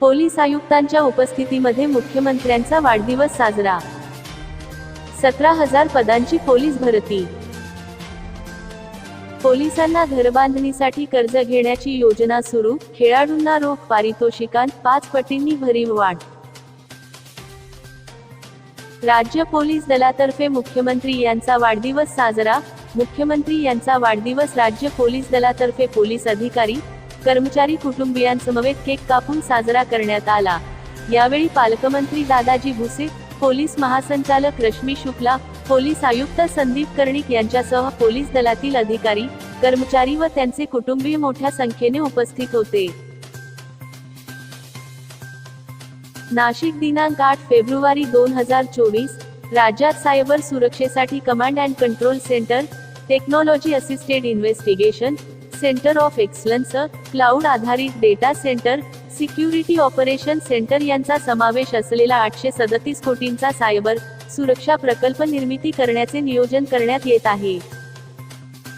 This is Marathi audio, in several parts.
पोलीस आयुक्तांच्या उपस्थितीमध्ये मुख्यमंत्र्यांचा वाढदिवस साजरा. सतरा हजार पदांची पोलीस भरती. पोलिसांना घरबांधणीसाठी कर्ज घेण्याची योजना सुरू खेळाडूंना रोख पारितोषिकांत पाच पटींनी भरीव वाढ. राज्य पोलीस दलातर्फे मुख्यमंत्री यांचा वाढदिवस साजरा मुख्यमंत्री यांचा वाढदिवस राज्य पोलीस दलातर्फे पोलीस अधिकारी कर्मचारी कुटुंबियांसमवेत केक कापून साजरा करण्यात आला. यावेळी पालकमंत्री दादाजी भुसे पोलीस महासंचालक रश्मी शुक्ला पोलीस आयुक्त संदीप कर्णिक यांच्यासह पोलीस दलातील अधिकारी कर्मचारी व त्यांचे कुटुंबीय मोठ्या संख्येने उपस्थित होते. नाशिक दिनांक आठ फेब्रुवारी दोन हजार चोवीस राज्यात सायबर सुरक्षेसाठी command and control centre technology assisted investigation centre of excellence cloud आधारित data centre security operation centre यांचा समावेश असलेला आठशे सदतीस कोटींचा सायबर सुरक्षा प्रकल्प निर्मिती करण्याचे नियोजन करण्यात येत आहे.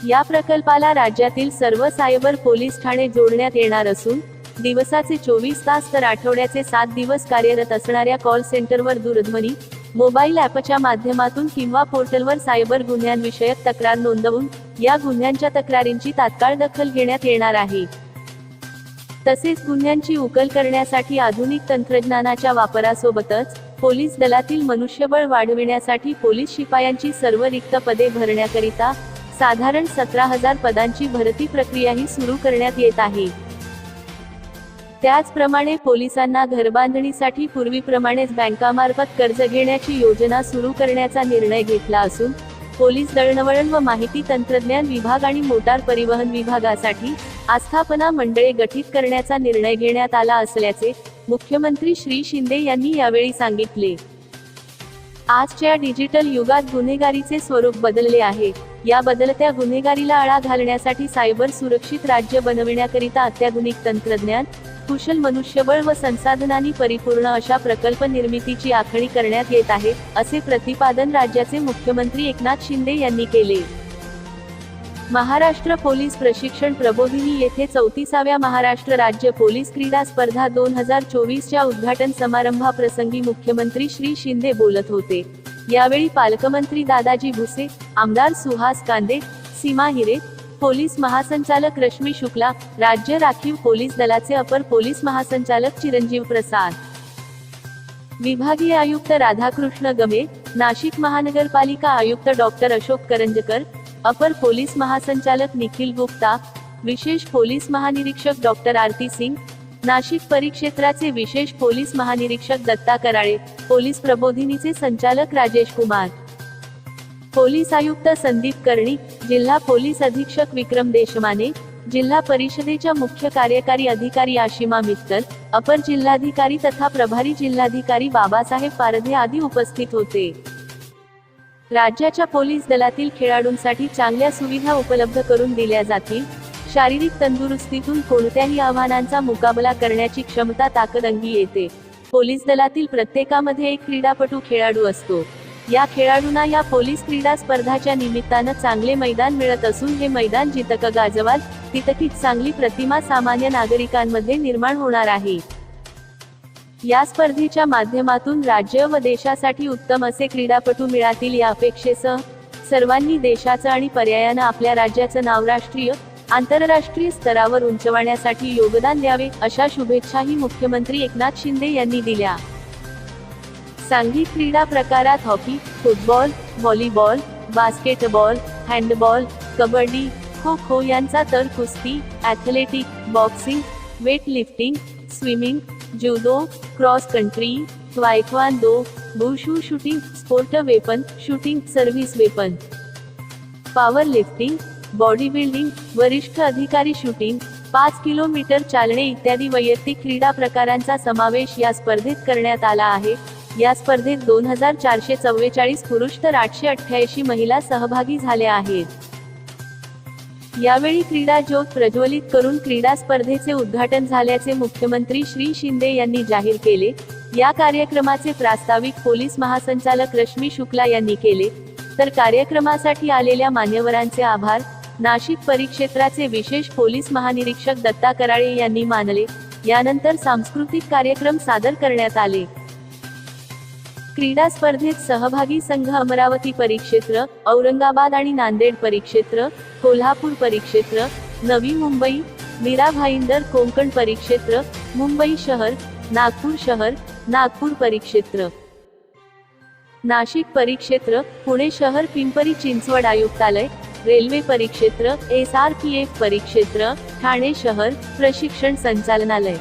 या प्रकल्पाला राज्यातील सर्व सायबर पोलीस ठाणे जोडण्यात येणार असून दिवसाचे चोवीस तास तर आठवड्याचे सात दिवस कार्यरत असणाऱ्या कॉल सेंटरवर दूरध्वनी मोबाईल ॲपच्या माध्यमातून किंवा पोर्टलवर सायबर गुन्ह्यांविषयक तक्रार नोंदवून या गुन्ह्यांच्या तक्रारींची तात्काळ दखल घेण्यात येणार आहे. तसेच गुन्ह्यांची उकल करण्यासाठी आधुनिक तंत्रज्ञानाच्या वापरासोबतच पोलीस दलातील मनुष्यबळ वाढविण्यासाठी पोलीस शिपायांची सर्व रिक्त पदे भरण्याकरिता साधारण सतरा हजार पदांची भरती प्रक्रियाही सुरू करण्यात येत आहे. त्याचप्रमाणे पोलिसांना घरबांधणीसाठी पूर्वीप्रमाणेच बँकामार्फत कर्ज घेण्याची योजना सुरू करण्याचा निर्णय घेतला असून पोलीस दळणवळण व माहिती तंत्रज्ञान विभाग आणि मोटार परिवहन विभागासाठी आस्थापना मंडळे गठीत करण्याचा निर्णय घेण्यात आला असल्याचे मुख्यमंत्री श्री शिंदे यांनी यावेळी सांगितले. आजच्या डिजिटल युगात गुन्हेगारीचे स्वरूप बदलले आहे. या बदलत्या गुन्हेगारीला आळा घालण्यासाठी सायबर सुरक्षित राज्य बनविण्याकरिता अत्याधुनिक तंत्रज्ञान कुशल मनुष्यबळ व संसाधनांनी परिपूर्ण अशा प्रकल्प निर्मितीची आखणी करण्यात येत आहे असे प्रतिपादन राज्याचे मुख्यमंत्री एकनाथ शिंदे यांनी केले. महाराष्ट्र पोलीस प्रशिक्षण प्रबोधिनी येथे चौतीसाव्या महाराष्ट्र राज्य पोलीस क्रीडा स्पर्धा दोन हजार चोवीसच्या उद्घाटन समारंभाप्रसंगी मुख्यमंत्री श्री शिंदे बोलत होते. यावेळी पालकमंत्री दादाजी भुसे आमदार सुहास कांदे सीमा हिरे पोलीस महासंचालक रश्मी शुक्ला राज्य राखीव पोलीस दलाचे अपर पोलीस महासंचालक चिरंजीव प्रसाद. विभागीय आयुक्त राधाकृष्ण गमे नाशिक महानगरपालिका आयुक्त डॉक्टर अशोक करंजकर अपर पोलीस महासंचालक निखिल गुप्ता विशेष पोलीस महानिरीक्षक डॉक्टर आरती सिंग नाशिक परिक्षेत्राचे विशेष पोलीस महानिरीक्षक दत्ता कराळे पोलीस प्रबोधिनीचे संचालक राजेश कुमार. पोलीस आयुक्त संदीप कर्णिक जिल्हा पोलीस अधीक्षक विक्रम देशमाने जिल्हा परिषदेच्या मुख्य कार्यकारी अधिकारी आशिमा मित्तल अपर जिल्हाधिकारी तथा प्रभारी जिल्हाधिकारी बाबासाहेब पारधे आदी उपस्थित होते. राज्याच्या पोलीस दलातील खेळाडूंसाठी चांगल्या सुविधा उपलब्ध करून दिल्या जातील. शारीरिक तंदुरुस्तीतून कोणत्याही आव्हानांचा मुकाबला करण्याची क्षमता ताकद अंगी येते. पोलीस दलातील प्रत्येकामध्ये एक क्रीडापटू खेळाडू असतो. या खेळाडूंना या पोलीस क्रीडा स्पर्धाच्या निमित्तानं चांगले मैदान मिळत असून हे मैदान जितकं गाजवाल तितकीच चांगली प्रतिमा सामान्य नागरिकांमध्ये निर्माण होणार आहे. या स्पर्धेच्या माध्यमातून राज्य व देशासाठी उत्तम असे क्रीडापटू मिळातील या अपेक्षेसह सर्वांनी देशाचं आणि पर्यायानं आपल्या राज्याचं नाव राष्ट्रीय आंतरराष्ट्रीय स्तरावर उंचवण्यासाठी योगदान द्यावे अशा शुभेच्छाही मुख्यमंत्री एकनाथ शिंदे यांनी दिल्या. सांघिक क्रीडा प्रकारात hockey football volleyball basketball handball kabaddi kho kho यांचा तर कुस्ती athletic boxing weight lifting swimming judo cross country दो बुशू shooting sport weapon shooting service weapon. Power lifting body building वरिष्ठ अधिकारी शूटिंग पाच किलोमीटर चालणे इत्यादी वैयक्तिक क्रीडा प्रकारांचा समावेश या स्पर्धेत करण्यात आला आहे. या स्पर्धेत दोन हजार चारशे चव्वेचाळीस पुरुष तर आठशे अठ्ठ्याऐंशी महिला सहभागी झाल्या आहेत. यावेळी क्रीडा ज्योत प्रज्वलित करून क्रीडा स्पर्धेचे उद्घाटन झाल्याचे मुख्यमंत्री श्री शिंदे यांनी जाहीर केले. या कार्यक्रमाचे प्रास्ताविक पोलीस महासंचालक रश्मी शुक्ला यांनी केले. तर कार्यक्रमासाठी आलेल्या मान्यवरांचे आभार. नाशिक परिक्षेत्राचे विशेष पोलीस महानिरीक्षक दत्ता कराळे यांनी मानले. यानंतर सांस्कृतिक कार्यक्रम सादर करण्यात आले. क्रीडा स्पर्धेत सहभागी संघ अमरावती परिक्षेत्र औरंगाबाद आणि नांदेड परिक्षेत्र कोल्हापूर परिक्षेत्र नवी मुंबई मीरा भाईंदर कोंकण परिक्षेत्र मुंबई शहर नागपूर शहर नागपूर परिक्षेत्र. नाशिक परिक्षेत्र पुणे शहर पिंपरी चिंचवड आयुक्तालय रेल्वे परिक्षेत्र एस आर पी एफ परिक्षेत्र ठाणे शहर प्रशिक्षण संचालनालय.